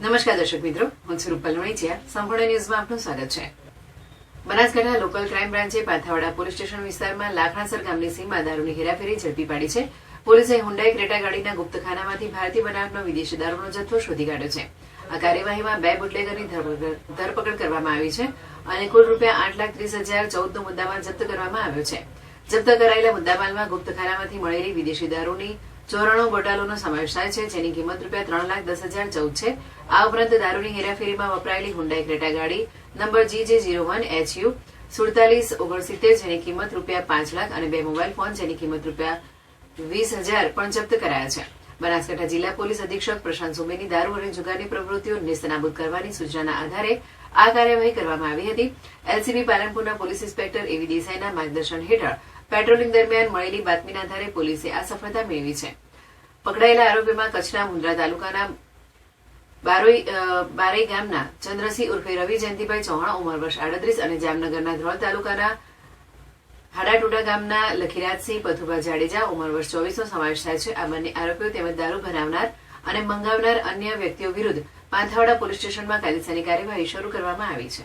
નમસ્કાર દર્શક મિત્રો, હું સ્વરૂપ રૂપલ વણીચિયા સંપૂર્ણ ન્યૂઝમાં આપનું સ્વાગત છે. બનાસકાંઠા લોકલ ક્રાઇમ બ્રાન્ચે પાથાવાડા પોલીસ સ્ટેશન વિસ્તારમાં લાખણાસર ગામની સીમા દારૂની હેરાફેરી ઝડપી પાડી છે. પોલીસે હુંડાઈ ક્રેટા ગાડીના ગુપ્તખાનામાંથી ભારતીય બનાવટનો વિદેશી દારૂનો જથ્થો શોધી કાઢ્યો છે. આ કાર્યવાહીમાં બે બુટલેગરની ધરપકડ કરવામાં આવી છે અને કુલ રૂપિયા આઠ લાખ ત્રીસ હજાર ચૌદનો મુદ્દામાં જપ્ત કરવામાં આવ્યો છે. જપ્ત કરાયેલા મુદ્દામાલમાં ગુપ્તખાનામાંથી મળેલી વિદેશી દારૂની ચોરાણું બોટલોનો સમાવેશ થાય છે, જેની કિંમત રૂપિયા ત્રણ લાખ દસ હજાર ચૌદ છે. આ ઉપરાંત દારૂની હેરાફેરીમાં વપરાયેલી હુંડાઈ ક્રેટા ગાડી number G J zero one H U સુડતાલીસ ઓગણસિત્તેર, જેની કિંમત રૂપિયા પાંચ લાખ અને બે મોબાઈલ ફોન, જેની કિંમત રૂપિયા વીસ હજાર પણ જપ્ત કરાયા છે. બનાસકાંઠા જિલ્લા પોલીસ અધિક્ષક પ્રશાંત સુમેની દારૂ અને જુગારની પ્રવૃત્તિઓ નેસ્તનાબૂદ કરવાની સૂચનાના આધારે આ કાર્યવાહી કરવામાં આવી હતી. એલસીબી પાલનપુરના પોલીસ ઇન્સ્પેક્ટર એવી દેસાઈના માર્ગદર્શન હેઠળ પેટ્રોલિંગ દરમિયાન મળેલી બાતમીના આધારે પોલીસે આ સફળતા મેળવી છે. પકડાયેલા આરોપીમાં કચ્છના મુન્દ્રા તાલુકાના બારોઈ બારઈ ગામના ચંદ્રસિંહ ઉર્ફે રવિ જયંતિભાઈ ચૌહાણ, ઉંમર વર્ષ આડત્રીસ અને જામનગરના ધ્રોલ તાલુકાના હાડાટોડા ગામના લખીરાજસિંહ, પથુભા જાડેજા, ઉંમર વર્ષ ચોવીસનો સમાવેશ થાય છે. આ બંને આરોપીઓ તેમજ દારૂ બનાવનાર અને મંગાવનાર અન્ય વ્યક્તિઓ વિરુદ્ધ પાંથાવાડા પોલીસ સ્ટેશનમાં કાયદેસરની કાર્યવાહી શરૂ કરવામાં આવી છે.